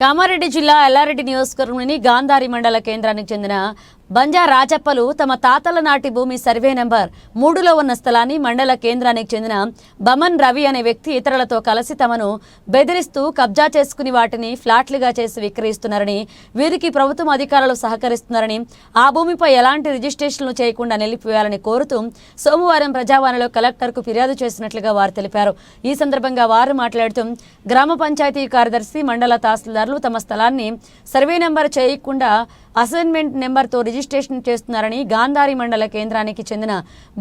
కామారెడ్డి జిల్లా ఎల్లారెడ్డి నియోజకవర్గంలోని గాంధారి మండల కేంద్రానికి చెందిన బంజా రాజప్పలు తమ తాతల నాటి భూమి సర్వే నెంబర్ మూడులో ఉన్న స్థలాన్ని మండల కేంద్రానికి చెందిన బమన్ రవి అనే వ్యక్తి ఇతరులతో కలిసి తమను బెదిరిస్తూ కబ్జా చేసుకుని వాటిని ఫ్లాట్లుగా చేసి విక్రయిస్తున్నారని వీరికి ప్రభుత్వం అధికారులు సహకరిస్తున్నారని ఆ భూమిపై ఎలాంటి రిజిస్ట్రేషన్లు చేయకుండా నిలిపివేయాలని కోరుతూ సోమవారం ప్రజావాణిలో కలెక్టర్కు ఫిర్యాదు చేసినట్లుగా వారు తెలిపారు. ఈ సందర్భంగా వారు మాట్లాడుతూ గ్రామ పంచాయతీ కార్యదర్శి మండల తహసీల్దార్లు తమ స్థలాన్ని సర్వే నెంబర్ చేయకుండా అసైన్మెంట్ నెంబర్తో రిజిస్ట్రేషన్ చేస్తున్నారని గాంధారి మండల కేంద్రానికి చెందిన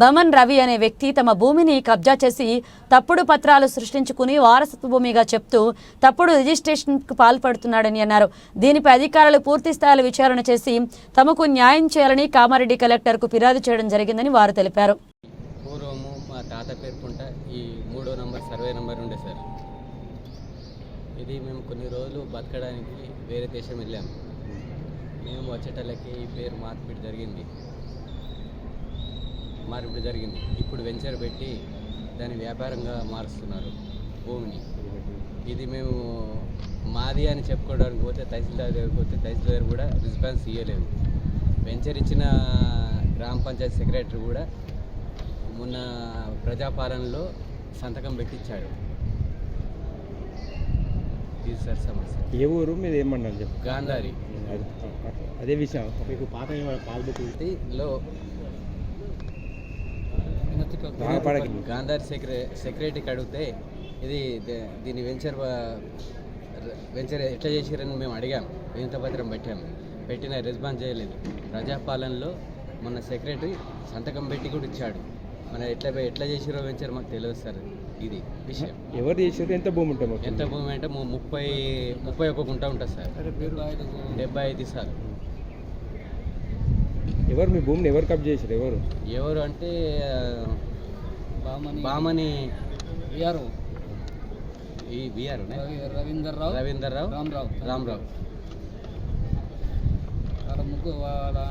బమన్ రవి అనే వ్యక్తి తమ భూమిని కబ్జా చేసి తప్పుడు పత్రాలు సృష్టించుకుని వారసత్వ భూమిగా చెప్తూ తప్పుడు రిజిస్ట్రేషన్కు పాల్పడుతున్నాడని అన్నారు. దీనిపై అధికారులు పూర్తి స్థాయిలో విచారణ చేసి తమకు న్యాయం చేయాలని కామారెడ్డి కలెక్టర్కు ఫిర్యాదు చేయడం జరిగిందని వారు తెలిపారు. పూర్వము మా తాత ఈ మూడో నంబర్ సర్వే ఉండే సార్. ఇది మేము కొన్ని రోజులు బతకడానికి వేరే దేశం వెళ్ళాము. మేము వచ్చేటల్లకి ఈ పేరు మార్పిడి జరిగింది. మార్పిడి జరిగింది. ఇప్పుడు వెంచర్ పెట్టి దాన్ని వ్యాపారంగా మారుస్తున్నారు భూమిని. ఇది మేము మాది అని చెప్పుకోవడానికి పోతే తహసీల్దార్ దగ్గరికి పోతే తహసీల్దార్ కూడా రెస్పాన్స్ ఇవ్వలేదు వెంచర్ ఇచ్చిన గ్రామ పంచాయతీ సెక్రటరీ కూడా మొన్న ప్రజాపాలనలో సంతకం పెట్టించాడు. ఇది సార్ సమస్య. ఏ ఊరు? మీద ఏమన్నారు? చెప్పు. గాంధారి. అది- విషయం. మీకు పాత పాస్బుక్లో గాంధారి సెక్రె సెక్రటరీకి అడిగితే ఇది దీని వెంచర్ వెంచర్ ఎట్లా చేసిరని మేము అడిగాం. వినతపత్రం పెట్టాము పెట్టిన రెస్పాన్స్ చేయలేదు. ప్రజాపాలనలో మొన్న సెక్రటరీ సంతకం పెట్టి కూడా ఇచ్చాడు. మన ఎట్లా ఎట్లా చేసిరో వెంచర్ మాకు తెలియదు సార్ ఇది విషయం. ఎవరు చేసారు ఎంత భూమి ఉంటుంది? ఎంత భూమి అంటే ముప్పై ముప్పై ఒక గుంట ఉంటుంది సార్. డెబ్బై ఐదు సార్. ఎవరు మీ భూమిని ఎవరు కబ్జా చేసారు ఎవరు? ఎవరు అంటే బామని ఈ బిఆర్ రవీందర్ రావు రవీందర్ రావు రామరావు. రామరావు. వాళ్ళ ముగ్గురు వాళ్ళ